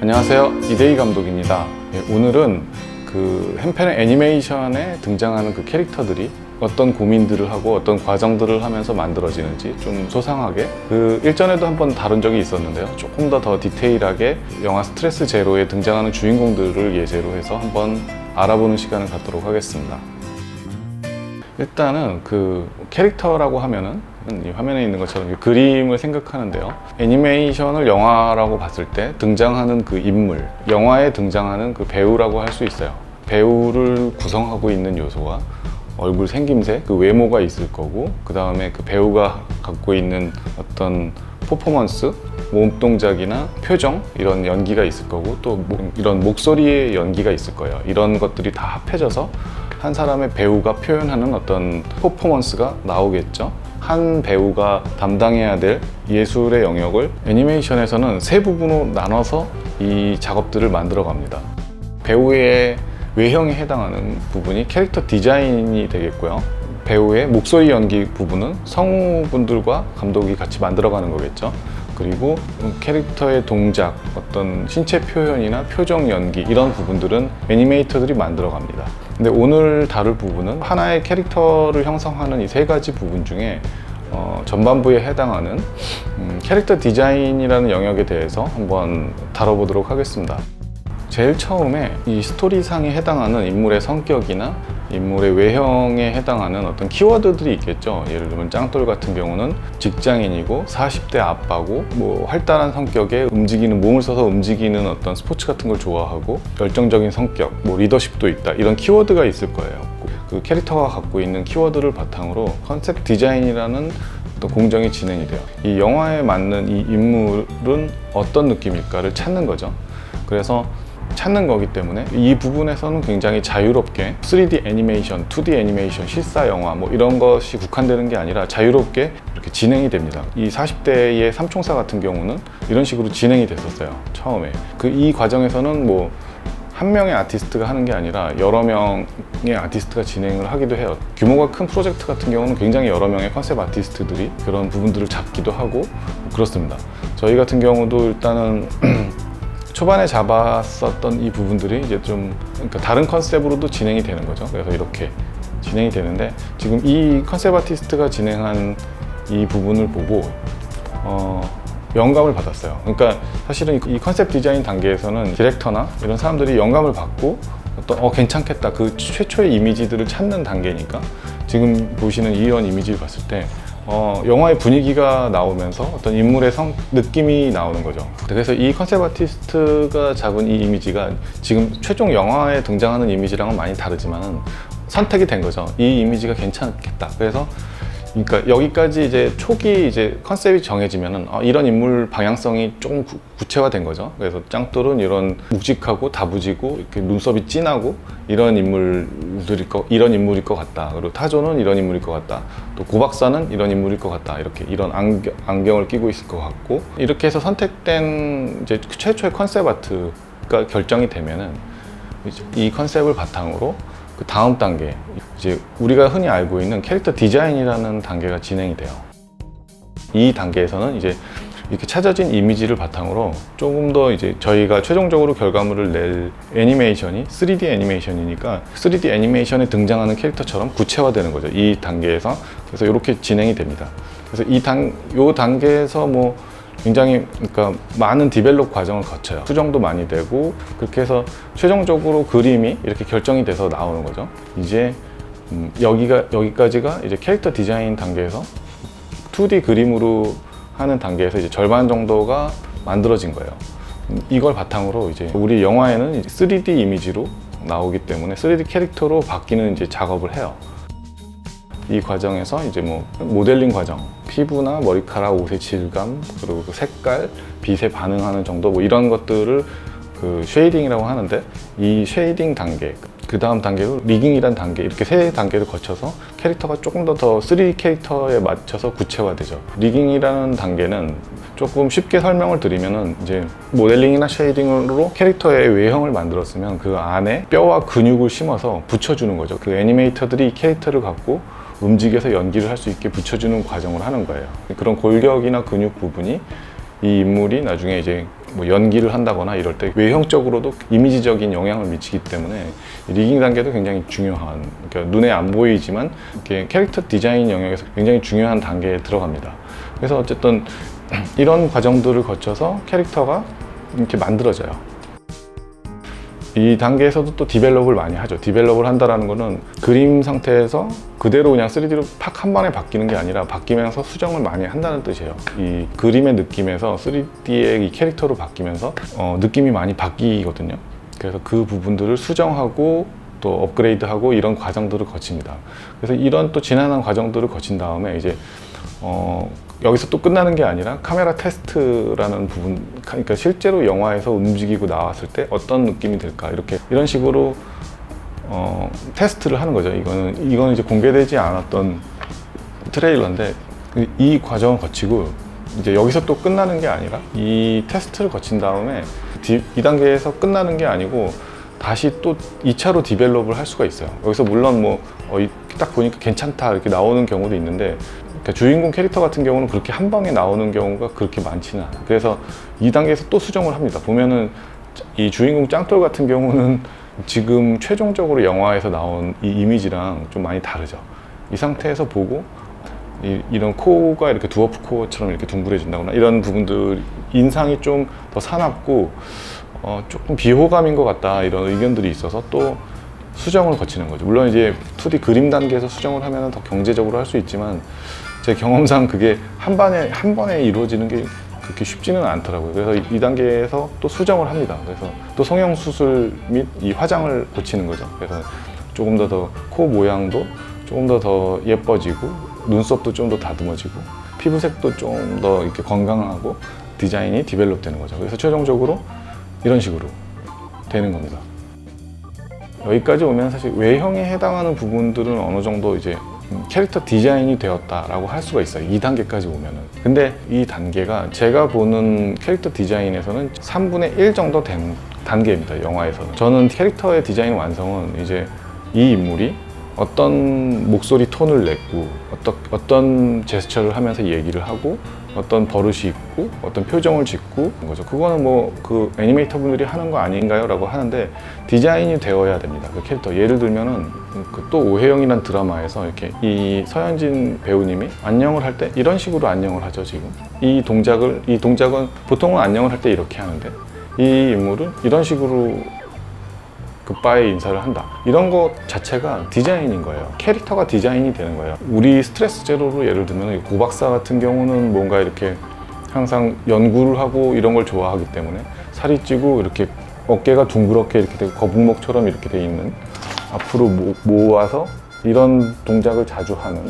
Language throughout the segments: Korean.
안녕하세요. 이대희 감독입니다. 예, 오늘은 그 한편의 애니메이션에 등장하는 그 캐릭터들이 어떤 고민들을 하고 어떤 과정들을 하면서 만들어지는지 좀 소상하게 그 일전에도 한번 다룬 적이 있었는데요. 조금 더 더 디테일하게 영화 스트레스 제로에 등장하는 주인공들을 예제로 해서 한번 알아보는 시간을 갖도록 하겠습니다. 일단은 그 캐릭터라고 하면은 이 화면에 있는 것처럼 이 그림을 생각하는데요. 애니메이션을 영화라고 봤을 때 등장하는 그 인물, 영화에 등장하는 그 배우라고 할 수 있어요. 배우를 구성하고 있는 요소가 얼굴 생김새, 그 외모가 있을 거고, 그 다음에 그 배우가 갖고 있는 어떤 퍼포먼스, 몸 동작이나 표정 이런 연기가 있을 거고 또 뭐- 이런 목소리의 연기가 있을 거예요. 이런 것들이 다 합해져서 한 사람의 배우가 표현하는 어떤 퍼포먼스가 나오겠죠. 한 배우가 담당해야 될 예술의 영역을 애니메이션에서는 세 부분으로 나눠서 이 작업들을 만들어 갑니다. 배우의 외형에 해당하는 부분이 캐릭터 디자인이 되겠고요. 배우의 목소리 연기 부분은 성우분들과 감독이 같이 만들어가는 거겠죠. 그리고 캐릭터의 동작, 어떤 신체 표현이나 표정 연기 이런 부분들은 애니메이터들이 만들어갑니다. 근데 오늘 다룰 부분은 하나의 캐릭터를 형성하는 이 세 가지 부분 중에 어, 전반부에 해당하는 음, 캐릭터 디자인이라는 영역에 대해서 한번 다뤄보도록 하겠습니다. 제일 처음에 이 스토리상에 해당하는 인물의 성격이나 인물의 외형에 해당하는 어떤 키워드들이 있겠죠. 예를 들면 짱돌 같은 경우는 직장인이고 40대 아빠고 뭐 활달한 성격에 움직이는 몸을 써서 움직이는 어떤 스포츠 같은 걸 좋아하고 열정적인 성격, 뭐 리더십도 있다. 이런 키워드가 있을 거예요. 그 캐릭터가 갖고 있는 키워드를 바탕으로 컨셉 디자인이라는 또 공정이 진행이 돼요. 이 영화에 맞는 이 인물은 어떤 느낌일까를 찾는 거죠. 그래서 찾는 거기 때문에 이 부분에서는 굉장히 자유롭게 3D 애니메이션, 2D 애니메이션, 실사 영화 뭐 이런 것이 국한되는 게 아니라 자유롭게 이렇게 진행이 됩니다. 이 40대의 삼총사 같은 경우는 이런 식으로 진행이 됐었어요. 처음에. 그 이 과정에서는 뭐한 명의 아티스트가 하는 게 아니라 여러 명의 아티스트가 진행을 하기도 해요. 규모가 큰 프로젝트 같은 경우는 굉장히 여러 명의 컨셉 아티스트들이 그런 부분들을 잡기도 하고 그렇습니다. 저희 같은 경우도 일단은 초반에 잡았었던 이 부분들이 이제 좀 그러니까 다른 컨셉으로도 진행이 되는 거죠. 그래서 이렇게 진행이 되는데 지금 이 컨셉 아티스트가 진행한 이 부분을 보고 어, 영감을 받았어요. 그러니까 사실은 이 컨셉 디자인 단계에서는 디렉터나 이런 사람들이 영감을 받고 어떤 어 괜찮겠다 그 최초의 이미지들을 찾는 단계니까 지금 보시는 이런 이미지를 봤을 때 어, 영화의 분위기가 나오면서 어떤 인물의 성, 느낌이 나오는 거죠. 그래서 이 컨셉 아티스트가 잡은 이 이미지가 지금 최종 영화에 등장하는 이미지랑은 많이 다르지만은 선택이 된 거죠. 이 이미지가 괜찮겠다. 그래서 그러니까 여기까지 이제 초기 이제 컨셉이 정해지면은 아, 이런 인물 방향성이 조금 구, 구체화된 거죠. 그래서 짱돌은 이런 묵직하고 다부지고 이렇게 눈썹이 진하고 이런 인물 들일 거 이런 인물일 것 같다. 그리고 타조는 이런 인물일 것 같다. 또 고박사는 이런 인물일 것 같다. 이렇게 이런 안경, 안경을 끼고 있을 것 같고 이렇게 해서 선택된 이제 최초의 컨셉 아트가 결정이 되면은 이 컨셉을 바탕으로 그 다음 단계 이제 우리가 흔히 알고 있는 캐릭터 디자인이라는 단계가 진행이 돼요. 이 단계에서는 이제 이렇게 찾아진 이미지를 바탕으로 조금 더 이제 저희가 최종적으로 결과물을 낼 애니메이션이 3D 애니메이션이니까 3D 애니메이션에 등장하는 캐릭터처럼 구체화되는 거죠. 이 단계에서 그래서 이렇게 진행이 됩니다. 그래서 이 단, 요 단계에서 뭐 굉장히 그러니까 많은 디벨롭 과정을 거쳐요. 수정도 많이 되고 그렇게 해서 최종적으로 그림이 이렇게 결정이 돼서 나오는 거죠. 이제 음, 여기가 여기까지가 이제 캐릭터 디자인 단계에서 2D 그림으로 하는 단계에서 이제 절반 정도가 만들어진 거예요. 음, 이걸 바탕으로 이제 우리 영화에는 이제 3D 이미지로 나오기 때문에 3D 캐릭터로 바뀌는 이제 작업을 해요. 이 과정에서 이제 뭐 모델링 과정, 피부나 머리카락, 옷의 질감, 그리고 그 색깔, 빛에 반응하는 정도 뭐 이런 것들을 그 쉐이딩이라고 하는데 이 쉐이딩 단계, 그 다음 단계로 리깅이란 단계 이렇게 세 단계를 거쳐서 캐릭터가 조금 더 더 3D 캐릭터에 맞춰서 구체화되죠. 리깅이라는 단계는 조금 쉽게 설명을 드리면은 이제 모델링이나 쉐이딩으로 캐릭터의 외형을 만들었으면 그 안에 뼈와 근육을 심어서 붙여주는 거죠. 그 애니메이터들이 캐릭터를 갖고 움직여서 연기를 할 수 있게 붙여주는 과정을 하는 거예요. 그런 골격이나 근육 부분이 이 인물이 나중에 이제 뭐 연기를 한다거나 이럴 때 외형적으로도 이미지적인 영향을 미치기 때문에 리깅 단계도 굉장히 중요한 그러니까 눈에 안 보이지만 캐릭터 디자인 영역에서 굉장히 중요한 단계에 들어갑니다. 그래서 어쨌든 이런 과정들을 거쳐서 캐릭터가 이렇게 만들어져요. 이 단계에서도 또 디벨롭을 많이 하죠. 디벨롭을 한다라는 거는 그림 상태에서 그대로 그냥 3D로 팍 한 번에 바뀌는 게 아니라 바뀌면서 수정을 많이 한다는 뜻이에요. 이 그림의 느낌에서 3D의 이 캐릭터로 바뀌면서 어, 느낌이 많이 바뀌거든요. 그래서 그 부분들을 수정하고 또 업그레이드하고 이런 과정들을 거칩니다. 그래서 이런 또 지난한 과정들을 거친 다음에 이제 어, 여기서 또 끝나는 게 아니라 카메라 테스트라는 부분, 그러니까 실제로 영화에서 움직이고 나왔을 때 어떤 느낌이 들까 이렇게 이런 식으로 어, 테스트를 하는 거죠. 이거는 이거는 이제 공개되지 않았던 트레일러인데 이- 이 과정을 거치고 이제 여기서 또 끝나는 게 아니라 이 테스트를 거친 다음에 디, 이 단계에서 끝나는 게 아니고 다시 또 2차로 디벨롭을 할 수가 있어요. 여기서 물론 뭐, 어, 보니까 괜찮다 이렇게 나오는 경우도 있는데 그러니까 주인공 캐릭터 같은 경우는 그렇게 한 방에 나오는 경우가 그렇게 많지는 않아요. 그래서 이 단계에서 또 수정을 합니다. 보면은 이 주인공 짱돌 같은 경우는 지금 최종적으로 영화에서 나온 이 이미지랑 좀 많이 다르죠. 이 상태에서 보고 이, 런 코가 이렇게 두어프 코어처럼 이렇게 둥그레진다거나 이런 부분들 인상이 좀 더 사납고 어, 조금 비호감인 것 같다 이런 의견들이 있어서 또 수정을 거치는 거죠. 물론 이제 2D 그림 단계에서 수정을 하면 더 경제적으로 할 수 있지만 제 경험상 그게 한 번에 한 번에 이루어지는 게 그렇게 쉽지는 않더라고요. 그래서 이- 이 단계에서 또 수정을 합니다. 그래서 또 성형 수술 및 이 화장을 고치는 거죠. 그래서 조금 더 더 코 모양도 조금 더 더 예뻐지고 눈썹도 좀 더 다듬어지고 피부색도 좀 더 이렇게 건강하고 디자인이 디벨롭 되는 거죠. 그래서 최종적으로 이런 식으로 되는 겁니다. 여기까지 오면 사실 외형에 해당하는 부분들은 어느 정도 이제 음, 캐릭터 디자인이 되었다라고 할 수가 있어요. 2단계까지 오면은. 근데 이 단계가 제가 보는 캐릭터 디자인에서는 3분의 1 정도 된 단계입니다. 영화에서는. 저는 캐릭터의 디자인 완성은 이제 이 인물이 어떤 목소리 톤을 냈고 어떤, 어떤 제스처를 하면서 얘기를 하고 어떤 버릇이 있고 어떤 표정을 짓고 거죠. 그거는 뭐 그 애니메이터 분들이 하는 거 아닌가요? 라고 하는데 디자인이 되어야 됩니다. 그 캐릭터. 예를 들면은 그 또 오해영이란 드라마에서 이렇게 이 서현진 배우님이 안녕을 할 때 이런 식으로 안녕을 하죠, 지금. 이 동작을, 이 동작은 보통은 안녕을 할 때 이렇게 하는데 이 인물은 이런 식으로 굿바이 인사를 한다. 이런 것 자체가 디자인인 거예요. 캐릭터가 디자인이 되는 거예요. 우리 스트레스 제로로 예를 들면 고박사 같은 경우는 뭔가 이렇게 항상 연구를 하고 이런 걸 좋아하기 때문에 살이 찌고 이렇게 어깨가 둥그렇게 이렇게 되고 거북목처럼 이렇게 돼 있는 앞으로 모, 모아서 이런 동작을 자주 하는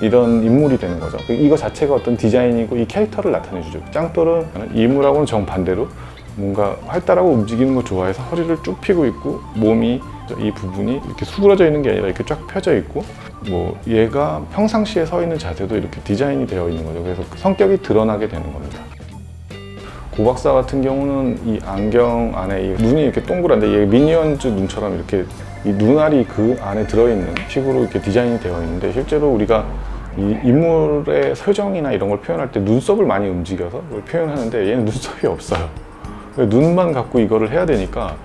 이런 인물이 되는 거죠. 이거 자체가 어떤 디자인이고 이 캐릭터를 나타내 주죠. 짱돌은 이 인물하고는 정반대로 뭔가 활달하고 움직이는 거 좋아해서 허리를 쭉 펴고 있고 몸이 이 부분이 이렇게 수그러져 있는 게 아니라 이렇게 쫙 펴져 있고 뭐 얘가 평상시에 서 있는 자세도 이렇게 디자인이 되어 있는 거죠. 그래서 성격이 드러나게 되는 겁니다. 고박사 같은 경우는 이 안경 안에 이 눈이 이렇게 동그란데 얘 미니언즈 눈처럼 이렇게 이 눈알이 그 안에 들어있는 식으로 이렇게 디자인이 되어 있는데 실제로 우리가 이 인물의 표정이나 이런 걸 표현할 때 눈썹을 많이 움직여서 표현하는데 얘는 눈썹이 없어요. 눈만 갖고 이거를 해야 되니까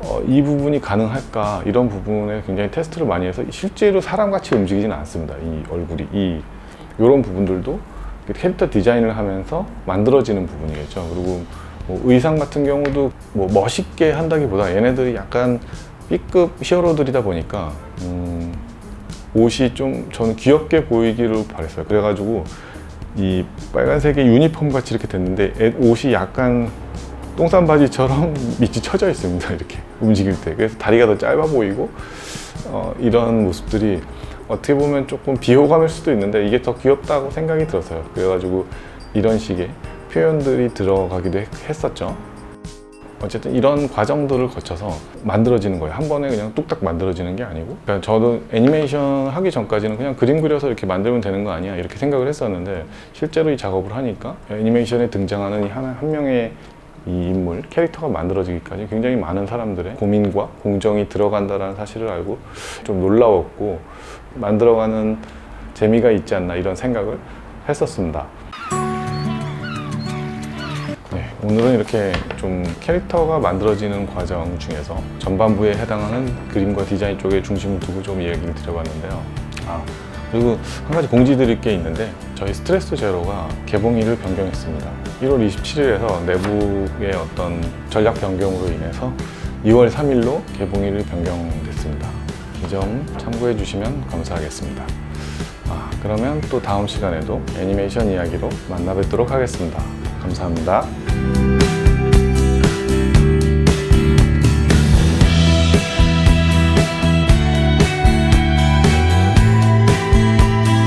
어, 이 부분이 가능할까 이런 부분에 굉장히 테스트를 많이 해서 실제로 사람같이 움직이지는 않습니다. 이 얼굴이 이 이런 부분들도 캐릭터 디자인을 하면서 만들어지는 부분이겠죠. 그리고 뭐 의상 같은 경우도 뭐 멋있게 한다기보다 얘네들이 약간 B급 히어로들이다 보니까 음, 옷이 좀 저는 귀엽게 보이기를 바랬어요. 그래가지고 이 빨간색의 유니폼 같이 이렇게 됐는데 애- 옷이 약간 똥싼 바지처럼 밑이 쳐져 있습니다. 이렇게 움직일 때. 그래서 다리가 더 짧아 보이고 어, 이런 모습들이 어떻게 보면 조금 비호감일 수도 있는데 이게 더 귀엽다고 생각이 들었어요. 그래가지고 이런 식의 표현들이 들어가기도 했- 했었죠. 어쨌든 이런 과정들을 거쳐서 만들어지는 거예요. 한 번에 그냥 뚝딱 만들어지는 게 아니고. 그러니까 저도 애니메이션 하기 전까지는 그냥 그림 그려서 이렇게 만들면 되는 거 아니야 이렇게 생각을 했었는데 실제로 이 작업을 하니까 애니메이션에 등장하는 이 하나 한 명의 이 인물 캐릭터가 만들어지기까지 굉장히 많은 사람들의 고민과 공정이 들어간다라는 사실을 알고 좀 놀라웠고 만들어가는 재미가 있지 않나 이런 생각을 했었습니다. 네, 오늘은 이렇게 좀 캐릭터가 만들어지는 과정 중에서 전반부에 해당하는 그림과 디자인 쪽에 중심을 두고 좀 얘기를 드려봤는데요. 아, 그리고 한 가지 공지 드릴 게 있는데 저희 스트레스 제로가 개봉일을 변경했습니다. 1월 27일에서 내부의 어떤 전략 변경으로 인해서 2월 3일로 개봉일이 변경됐습니다. 이 점 참고해 주시면 감사하겠습니다. 아, 그러면 또 다음 시간에도 애니메이션 이야기로 만나 뵙도록 하겠습니다. 감사합니다.